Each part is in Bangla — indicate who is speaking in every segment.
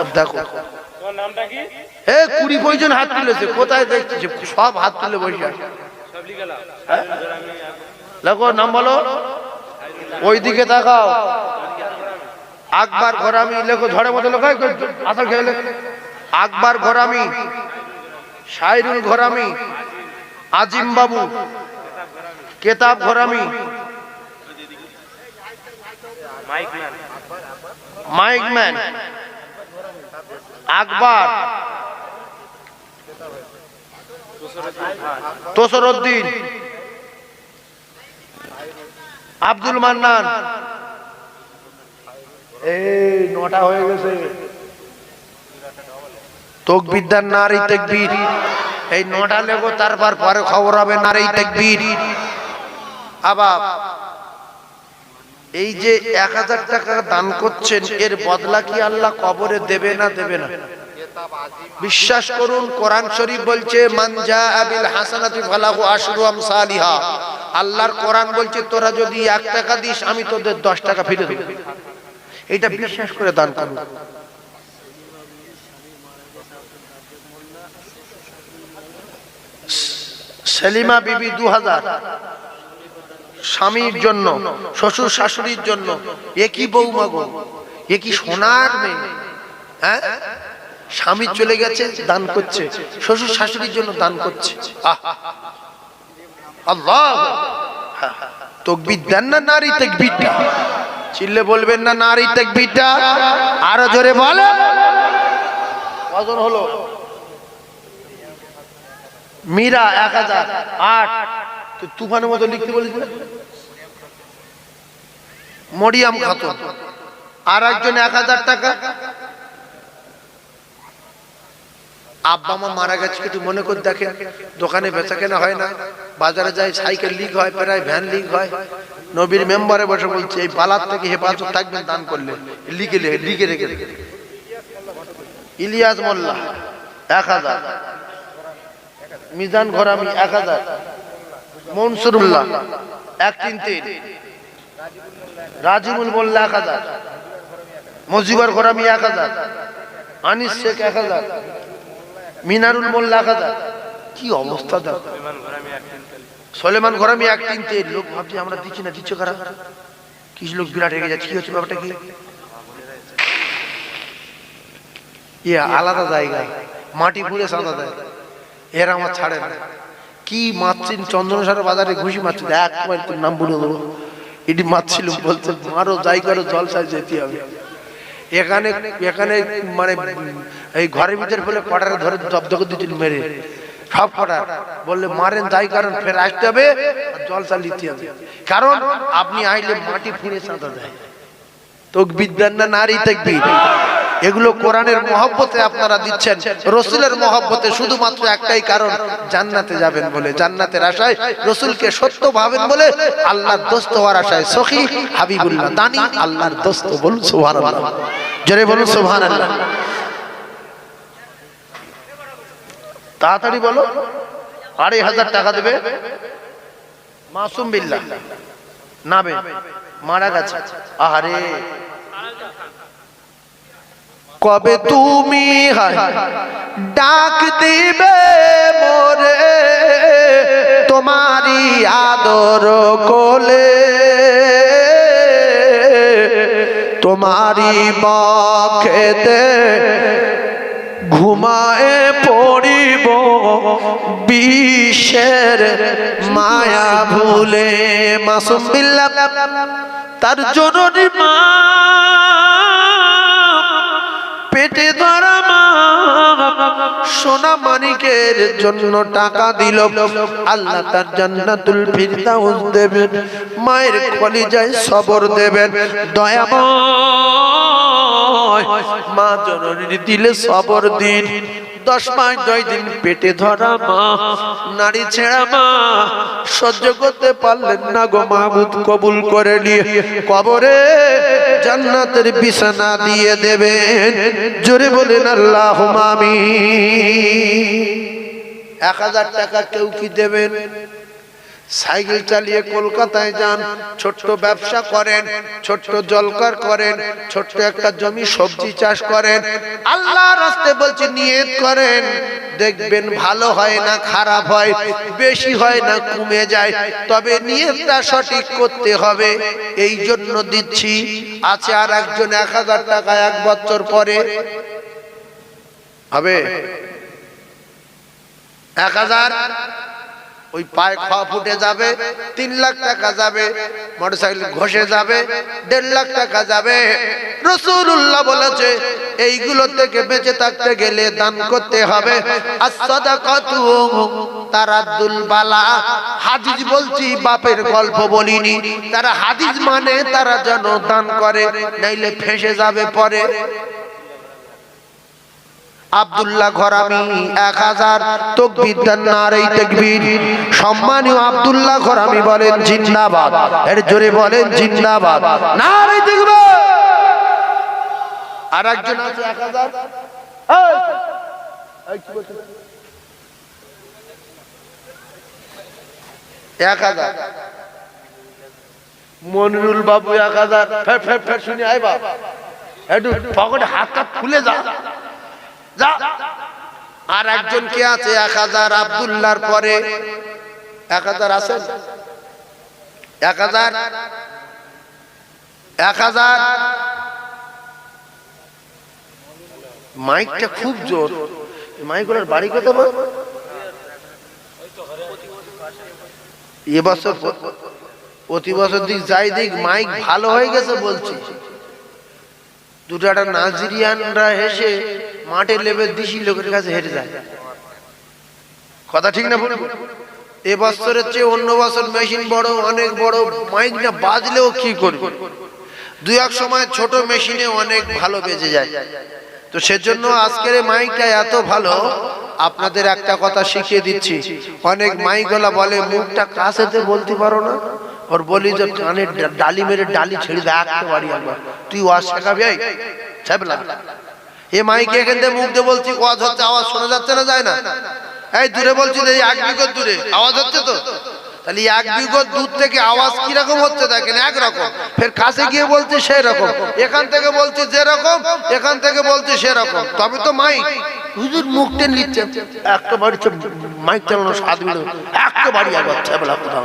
Speaker 1: সব দেখো। এ কুড়ি পঁয়জন হাত তুলেছে কোথায় দেখছি সব হাত তুলে বসে হ্যাঁ? দেখো নাম বলো। ওইদিকে তাকাও। আকবর ঘরামি লেখো ঝড়ের মতো লেখো আসল আকবর ঘরামি শাইরুল ঘরামি Azim Babu Ketab Gharami.
Speaker 2: Mike man.
Speaker 1: Mike man. Akbar. Tasaruddin. Abdul Mannan. এই নটা হয়ে গেছে। তকবিদ্যার নারী তেকবীর। এই নটা লেগো তারপর পরে খবর হবে নারী তেকবীর। আবার এই যে এক হাজার টাকা দান করছেন, এর বদলা কি আল্লাহ কবরে দেবে না দেবে না? বিশ্বাস করুন, কোরআন শরীফ বলছে মানজা আবিল হাসানাতি ফালাহু আশরু আমসালিহা। আল্লাহর কোরআন বলছে, তোরা যদি এক টাকা দিস, আমি তোদের দশ টাকা ফিরে দেব। এটা বিশ্বাস করে দান করুন। সেলিমা বিবি দু হাজার স্বামীর জন্য শ্বশুর শাশুড়ির জন্য একই বৌমা গো? একই সোনার মেয়ে? হ্যাঁ? স্বামী চলে গেছে দান করছে। শ্বশুর শাশুড়ির জন্য দান করছে! আল্লাহ! তকবির দেন না নারী তকবিরটা? চিল্লে বলবেন না নারী তকবিরটা? আরও জোরে বলে কজন হলো। মীরা এক হাজার আট। তুই তুফানের মতো লিখতে বলিস না? মরিয়াম খাতুন। আর একজন এক হাজার টাকা? আব্বা, মা মারা গেছে একটু মনে করে দেখে দোকানে বেচা কেনা হয় না। বাজারে যায়, সাইকেল লিক হয়, প্রায় ভ্যান লিক হয়। নবীর মেম্বারে বসে বলছে, এই বালার থেকে হেফাজত থাকবেন, দান করলে। লিখে লিখে রেখে ইলিয়াস মোল্লা, এক হাজার। মিজান ঘরামি, এক হাজার। মনসুরুল্লাহ, এক তিন তিন। রাজিবুল মোল্লা এক হাজার। মজিবর ঘরামি এক হাজার। আনিস শেখ এক হাজার। মিনারুল মোল্লা এক হাজার। কি অবস্থা দেখো। সলেমান ঘরামি এক তিন তিন। লোক ভাবছি আমরা দিচ্ছি না, দিচ্ছ কারা? কিছু লোক বিরাট রেগে যাচ্ছে কি হচ্ছে ব্যাপারটা কি? ইয়ে আলাদা জায়গা। মাটি পুড়ে সাদা দেয় এরা আমার ছাড়ে না। কি মারছেন? চন্দনসার বাজারে ঘুষি মারছে। এক মাইল তোর নাম বলে দেবো। এটি মারছিল বলছে, মারো, যাই করো জলসায় যেতে হবে। এখানে এখানে মানে এই ঘরের ভিতরে ফেলে কটারে ধরে জব্দ করে দিচ্ছিল মেরে। সব কটা। বললে, মারেন, যাই কারণ ফের আসতে হবে জলসা নিতে হবে। কারণ, আপনি আইলে মাটি ফুঁড়ে চাঁদা দেয়। তকবির দেন না, নারী তকবির এগুলো কোরআনের মহব্বতে আপনারা দিচ্ছেন। রসুলের মহব্বতে শুধুমাত্র একটাই কারণ, জান্নাতে যাবেন বলে। জান্নাতের আশায় রসুলকে সত্য ভাবেন বলে আল্লাহর দোস্ত হওয়ার আশায় সখী হাবিবুল্লাহ, দানি আল্লাহর দোস্ত বলুন সুবহানাল্লাহ। জোরে বলুন সুবহানাল্লাহ। তাড়াতাড়ি বলো, আড়াই হাজার টাকা দেবে? মাসুম বিল্লাহ, নাবে, মারা গেছে। আহারে। কবে তুমি ডাক দিবে মোরে? তোমারি আদর কোলে। তোমারি বক্ষেতে ঘুমায় পড়িব বিশ্বের মায়া ভুলে। মাসুম বিল্লাহ তার জননী মা পেটে ধরা মা। সোনা মানিকের জন্য টাকা দিল। আল্লাহ তার জান্নাতুল ফিরদাউস দেবেন। মায়ের কলিজায় সবর দেবেন। দয়াময়, মা জননীর দিলে সবর দিন। দশ মাস নয় দিন পেটে ধরা মা। নারী ছেঁড়া মা, সহ্য করতে পারলেন না গো মাহবুদ কবুল করে নিয়ে। কবরে জান্নাতের বিছানা দিয়ে দেবেন। জোরে বলেন আল্লাহ মামি এক হাজার টাকা কেউ কি দেবেন? সাইকেল চালিয়ে কলকাতায় যান, ছোট্ট ব্যবসা করেন, ছোট্ট জলকার করেন, ছোট্ট একটা জমি সবজি চাষ করেন। আল্লাহ রাস্তে বলছে, নিয়ত করেন। দেখবেন ভালো হয় না, খারাপ হয়, বেশি হয় না, কমে যায়। তবে নিয়তটা সঠিক করতে হবে। এই জন্য দিচ্ছি। আছে আর একজন এক হাজার টাকা এক বছর পরে। হবে? এক হাজার? ওই পায়ে খাওয়া ফুটে যাবে, তিন লাখ টাকা যাবে, মোটরসাইকেল ঘষে যাবে, দেড় লাখ টাকা যাবে। রসুল্লাহ বলেছে, এইগুলো থেকে বেঁচে থাকতে গেলে দান করতে হবে। তারাদ্দুল বালা। হাদিস বলছি, বাপের গল্প বলিনি। তারা হাদিস মানে তারা যেন দান করে, নাইলে ফেসে যাবে পরে। আব্দুল্লাহ ঘরামি, এক হাজার তকবির দেন নারী তকবির। সম্মানীয় আব্দুল্লাহ ঘরামি বলেন, জিন্দাবাদ। এর জোরে বলেন, জিন্দাবাদ। নারী তকবির আর একজন আছে এক হাজার? এক হাজার। মনিরুল বাবু এক হাজার। ফের ফের ফের শুনি, আয় বাবা। একটু পকেটে হাত কাত খুলে যা। আর একজন কে আছে? এক হাজার আবদুল্লার পরে। এক হাজার আছেন এক হাজার? এক হাজার? মাইকটা খুব জোর। মাইকগুলোর বাড়ি কত এবছর প্রতি বছর দিক যাই দিক মাইক ভালো হয়ে গেছে বলছি। দুটো একটা নাজিরিয়ানরা হেসে মাঠে লেবে দিশি লোকের কাছে হেরে যায়। কথা ঠিক না এ বছরের চেয়ে অন্য বছর মেশিন বড়, অনেক বড়, মাইক না বাজলেও কি করবে? দুই এক সময় ছোট মেশিনে অনেক ভালো বেজে যায়। তো সেজন্য আজকের মাইকটা এত ভালো, আপনাদের একটা কথা শিখিয়ে দিচ্ছি। অনেক মাইকওয়ালা বলে, মুখটা কাছেতে বলতে পারো না? ওর বলি যে, কানের ডা- ডালি মেরে ডালি ছেড়ে বাড়ি একবার তুই ওয়াজ শেখাবি এ মাইকে এখান থেকে মুখ দিয়ে বলছি ওয়াজ হচ্ছে আওয়াজ শোনা যাচ্ছে না যায় না? এই দূরে বলছি যে এই এক বিগত দূরে আওয়াজ হচ্ছে তো? তাহলে এক বিগত দূর থেকে আওয়াজ কীরকম হচ্ছে দেখেন একরকম। ফের কাছে গিয়ে বলছি সেই রকম এখান থেকে বলছি যেরকম এখান থেকে বলছি সেরকম। তবে তো মাইক। হুজুর মুখ টেন নিচ্ছে একটা বাড়ি মাইক চালানো সাত মিনিট একটা বাড়ি একবার ছাবলা কোথা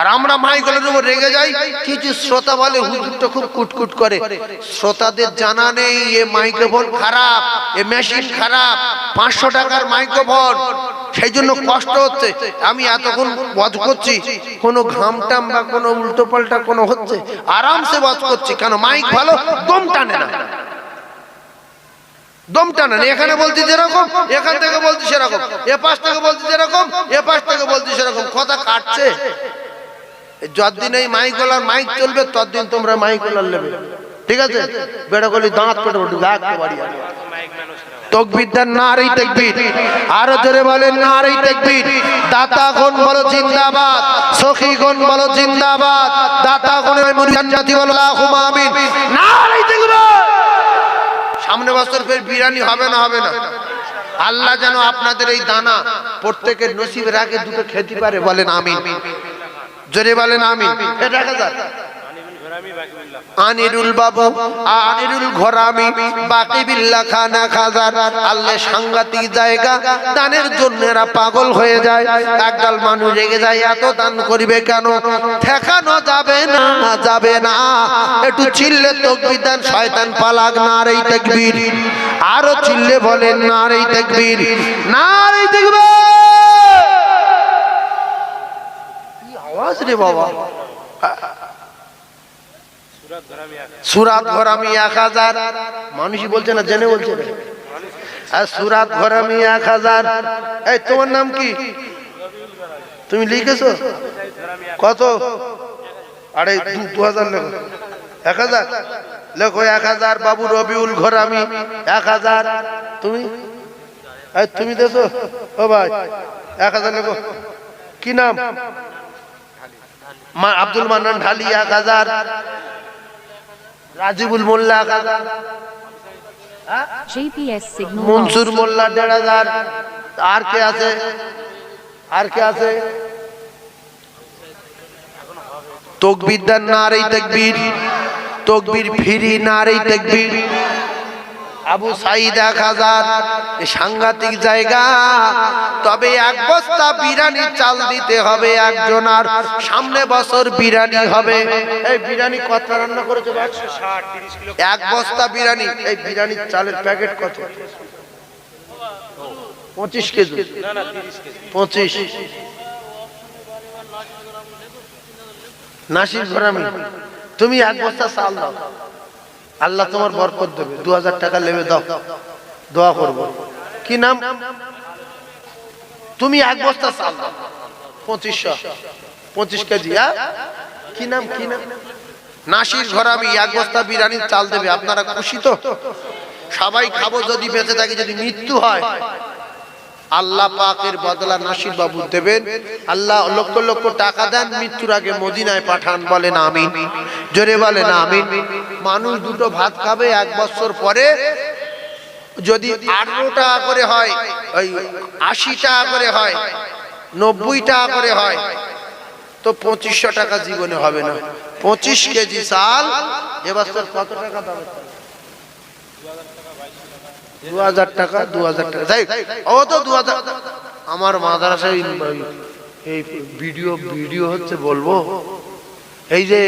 Speaker 1: আর আমরা মাইকগুলোর উপর রেগে যাই, কিছু শ্রোতা বলে হুজুরটা খুব কুটকুট করে। শ্রোতাদের জানা নেই, এ মাইক্রোফোন খারাপ, এ মেশিন খারাপ, পাঁচশো টাকার মাইক্রোফোন। সেই জন্য কষ্ট হচ্ছে। আমি এতক্ষণ বধ করছি। কোনো ঘাম টাম বা কোনো উল্টো পাল্টা কোনো হচ্ছে? আরামসে বধ করছি। কেন মাইক ভালো? দম টানে না। দম টানে না। এখানে বলছি যেরকম, এখান থেকে বলছি সেরকম। এ পাশ থেকে বলছি যেরকম, এ পাশ থেকে বলছি সেরকম। কথা কাটছে? যতদিন এই মাইকলার মাইক চলবে, ততদিন তোমরা মাইকলার নেবে। ঠিক আছে? বেড়া গলি দাঁত পেটে উঠে রাখতে পারি আমি।
Speaker 2: মাইক মানুষ
Speaker 1: তকবির দেন নারী তকবির, আরও জোরে বলেন নারী তকবির। দাতা গণ বলো, জিন্দাবাদ। সখী গণ বলো, জিন্দাবাদ। দাতা গণের মুরিয়ান বলো আল্লাহুম্মা আমিন। নারী তকবির! সামনে বছর ফের বিরিয়ানি হবে না হবে না। আল্লাহ যেন আপনাদের এই দানা প্রত্যেকের নসিবে রাখে দুটো খেতে পারে, বলেন আমিন। জোরে বলেন
Speaker 2: বাকিবুল্লাহ
Speaker 1: আনিরুল বাবু, আনিরুল ঘোরামি বাকি বিল্লা খানা খাজার। আল্লাহ সাংঘাতিক জায়গা, দানের জন্য পাগল হয়ে যায়। একদল মানুষ রেগে যায়, এত দান করিবে কেন? ঠেকানো যাবে না যাবে না। একটু চিল্লে তকবির দেন, শয়তান পালাক না রে তকবীর। আরও চিল্লে বলেন না রে তকবীর। না রে তকবীর কি আওয়াজ রে বাবা।
Speaker 2: সুরাত ঘরামি
Speaker 1: এক হাজার মানুষই বলছে না, জেনে বলছে না। আর সুরাত ঘরামি এক হাজার এই, তোমার নাম কি? তুমি লিখেছো? কত? আরে, দু- হাজার লেখো। এক হাজার? লেখো এক হাজার, বাবু রবিউল ঘরামি, এক হাজার। তুমি? তুমি দেছো? ও ভাই, এক হাজার লেখো। কি নাম? আব্দুল মান্নান ঢালিয়া গাজার রাজিবুল মোল্লা
Speaker 3: হ্যাঁ?
Speaker 1: মনসুর মোল্লা দেড় হাজার আর কে আছে? আর কে আছে? তকবির দেন না আর এই তকবির তকবির ফিরি না আর এই তকবির। আবু সাইদ হাজার সাংঘাতিক জায়গা। তবে এক বস্তা বিরিয়ানি চাল দিতে হবে একজন আর সামনে বছর বিরিয়ানি হবে। এই বিরিয়ানি কত রান্না করেছে এক বস্তা বিরিয়ানি এই বিরিয়ানির চালের প্যাকেট কত? পঁচিশ কেজি। পঁচিশ। নাসির ঘরামি তুমি এক বস্তা চাল দাও। আল্লাহ তোমার বরকত দেবে। দু হাজার টাকা নেবে, দাও। দোয়া করব। কি নাম? তুমি এক বস্তা চাল পঁচিশশো। পঁচিশ কেজি কি নাম কি নাম? নাসির ঘরে আমি এক বস্তা বিরিয়ানির চাল দেবে। আপনারা খুশি তো? সবাই খাব যদি বেঁচে থাকি, যদি মৃত্যু হয়। আল্লাহ পাকের বদলা নাসির বাবু দেবেন। আল্লাহ লক্ষ লক্ষ টাকা দেন, মৃত্যুর আগে মদিনায় পাঠান, বলেন আমিন। জোরে বলেন আমিন। মানুষ দুটো ভাত খাবে, এক বছর পরে যদি আঠারো টাকা করে হয়, ওই আশি টাকা করে হয়, নব্বই টাকা করে হয়, তো পঁচিশশো টাকা জীবনে হবে না। পঁচিশ কেজি চাল এবছর কত টাকা দাম? আমার মাদ্রাসায় এই ভিডিও ভিডিও হচ্ছে বলব, এই যে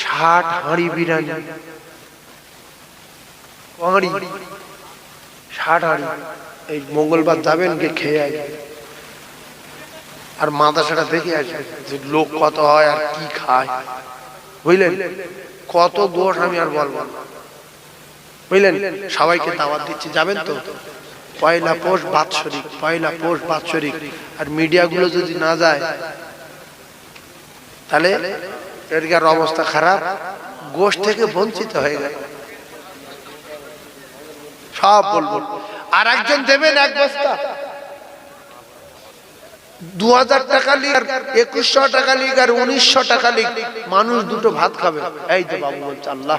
Speaker 1: ষাট হাঁড়ি বিরিয়ানি ষাট হাঁড়ি, এই মঙ্গলবার যাবেন গিয়ে খেয়ে আসবেন। আর মাদ্রাসাটা দেখে আসবেন যে লোক কত হয় আর কি খায়। বুঝলেন? কত দোষ আমি আর বলব না। বুঝলেন? সবাইকে দাওয়াত দিচ্ছি। যাবেন তো? পয়লা পোষ বাৎসরিক, পয়লা পোষ বাৎসরিক। আর মিডিয়াগুলো যদি না যায়, তাহলে এদিকার অবস্থা খারাপ গোশ থেকে বঞ্চিত হয়ে গেল। সব বলব। আর একজন দেবেন এক বস্তা। দু হাজার টাকা লিখ একুশশো টাকা লিখ, আর উনিশশো টাকা লিখ। মানুষ দুটো ভাত খাবে। এই তো বাবু বলছে, আল্লাহ।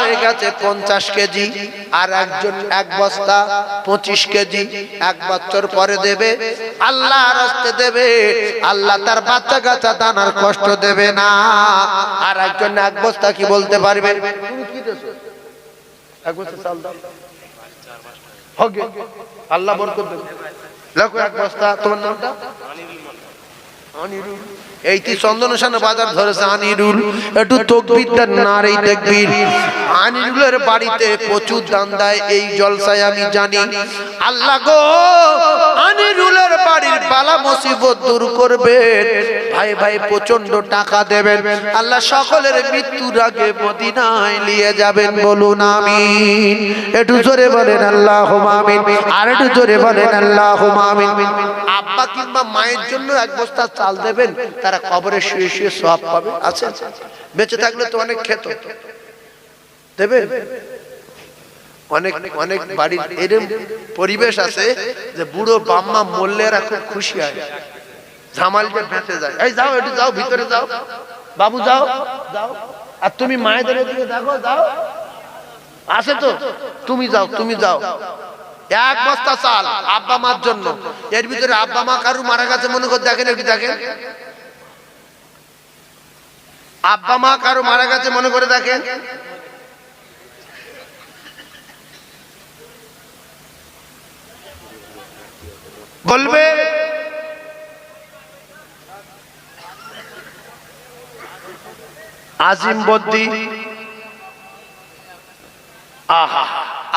Speaker 1: হয়ে গেছে পঞ্চাশ কেজি আর একজন এক বস্তা পঁচিশ কেজি এক বছর পরে দেবে, আল্লাহ রাস্তে দেবে, আল্লাহ তার বাচ্চা কাচ্চা দানার কষ্ট দেবে না। আর একজন এক বস্তা কি বলতে পারবে? আল্লাহ বরকত দেবে। লেখো এক বস্তা, তোমার নামটা? আনিরুল এইটি চন্দনশান বাজার ধরেছে আনিরুল। একটু তকবিরটা এই দেখবির আনিরুলের বাড়িতে প্রচুর দান দেয়, এই জলসায় আমি জানি। আল্লাহ গো, আনিরুলের বালা মুসিবত দূর করবেন ভাই ভাই প্রচণ্ড টাকা দেবেন। আল্লাহ সকলের মৃত্যুর আগে মদিনায় নিয়ে যাবেন বলুন, আমিন। একটু জোরে বলেন আল্লাহ আমিন। আর একটু জোরে বলেন আল্লাহ আমিন। আব্বা কিংবা মায়ের জন্য এক বস্তা চাল দেবেন, তারা কবরে শুয়ে শুয়ে সব পাবে। আছে? বেঁচে থাকলে তো অনেক খেত। দেবেন? অনেক অনেক বাড়ির এরম পরিবেশ আছে যে বুড়ো বাম্মা মরলে এরা খুব খুশি হয়। ঝামাল যে বেঁচে যায়। এই যাও একটু যাও ভিতরে যাও। বাবু যাও। যাও আর তুমি মায়েদের দিকে দেখো যাও। আছে তো? তুমি যাও তুমি যাও। এক বস্তা চাল আব্বা মার জন্য। এর ভিতরে আব্বা মা কারু মারা গেছে মনে করে দেখেন একটু দেখেন। আব্বা মা কারও মারা গেছে মনে করে দেখেন। বলবে? আজিম বদ্দি।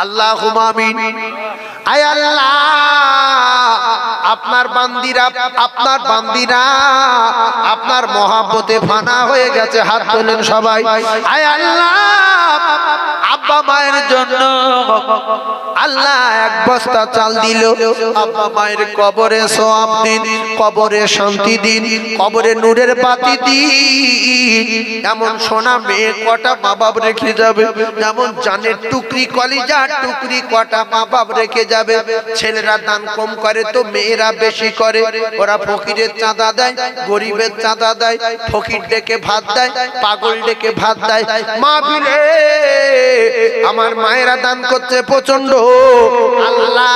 Speaker 1: আল্লাহ, আপনার বান্দিরা আপনার বান্দিরা, আপনার ফানা হয়ে গেছে, হাত তোলেন সবাই। আয় আল্লাহ। মায়ের জন্য। আল্লাহ এক বস্তা চাল দিল। আব্বা মায়ের কবরে সোয়াব দিন, কবরে শান্তি দিন, কবরে নূরের বাতি দিন। এমন সোনা মেয়ে কটা মা বাপ রেখে যাবে? যেমন জানের টুকরি কলিজা, টুকরি কটা মা বাপ রেখে যাবে। ছেলেরা দান কম করে তো মেয়েরা বেশি করে। ওরা ফকিরের চাঁদা দেয়, গরিবের চাঁদা দেয়, ফকির ডেকে ভাত দেয়, পাগল ডেকে ভাত দেয়। মা বিলে আমার মায়েরা দান করছে প্রচণ্ড আল্লাহ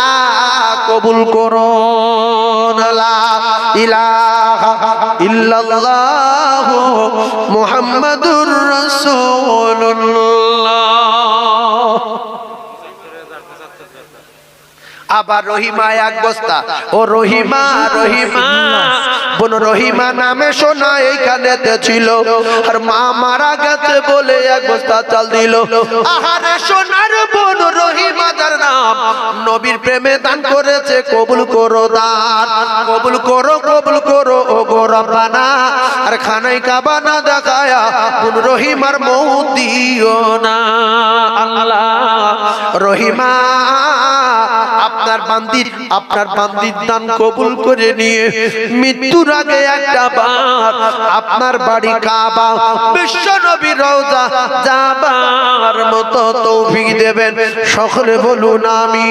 Speaker 1: কবুল করুন ইলাহা ইল্লাল্লাহ আবার রহিমা এক বস্তা। ও রহিমা রহিমা, বোন রহিমা নামে শোনা এইখানেতে ছিল। আর মা মারা গেছে বলে এক বস্তা চাল দিল। আহারে সোনার বোন রহিমা, যার নাম নবীর প্রেমে দান করেছে, কবুল করো দান। কবুল করো কবুল করো ও গো আর খানাই কাবা না দেখায়া বোন রহিমার মৌ দিও না। আল্লাহ রহিমা, আপনার বান্দির আপনার বান্দির দান কবুল করে নিয়ে মৃত্যুর আগে একটা বার আপনার বাড়ি কাবা, বিশ্ব নবী রওজা যাবার মতো তৌফিক দেবেন। সকলে বলুন আমি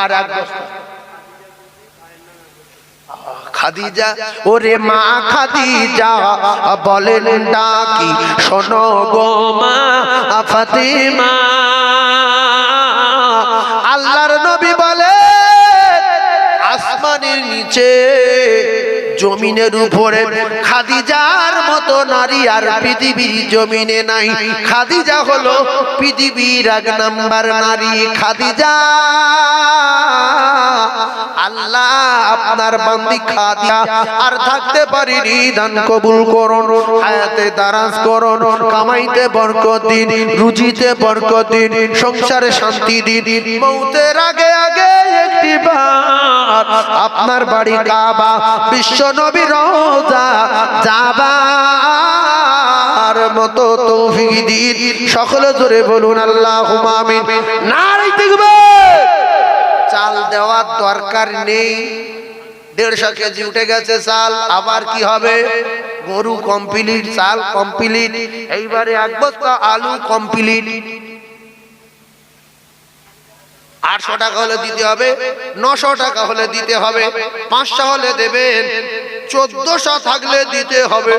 Speaker 1: আর এক। খাদিজা, ওরে মা খাদিজা, বলেন ডাকি, শোনো গো মা ফাতিমা। আল্লাহর নবী বলে, আসমানের নিচে, জমিনের উপরে খাদিজার মতো নারী আর পৃথিবীর জমিনে নাই। খাদিজা হলো পৃথিবীর এক নাম্বার নারী। খাদিজা, আল্লাহ আপনার বান্দি খাদিয়া আর থাকতে পারিনি, দান কবুল করুন, হায়াতে দারাজ করুন, কামাইতে বরকত দিন, রুজিতে বরকত দিন, সংসারে শান্তি দিন। মৌতের আগে আগে একটি আপনার বাড়ি কাবা, বিশ্ব নবী রোজা যাবার মতো তৌফিক দিন। সকলে জোরে বলুন আল্লাহ দেখবে চাল দেওয়ার দরকার নেই। দেড়শো কেজি উঠে গেছে চাল, আবার কি হবে? গরু কমপ্লিট চাল কমপ্লিট এইবারে এক বস্তা আলু কমপ্লিট আটশো টাকা হলে দিতে হবে, নশো টাকা হলে দিতে হবে, পাঁচশো হলে দেবেন, চোদ্দশো থাকলে দিতে হবে।